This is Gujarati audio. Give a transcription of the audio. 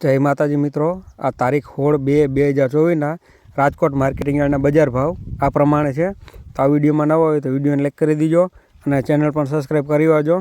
જય માતાજી મિત્રો. આ તારીખ સોળ બે બે હજાર ચોવીસના રાજકોટ માર્કેટિંગ યાર્ડના બજાર ભાવ આ પ્રમાણે છે. તો આ વિડીયોમાં નવા હોય તો વિડીયોને લાઈક કરી દીજો અને ચેનલ પણ સબસ્ક્રાઈબ કરી વાજો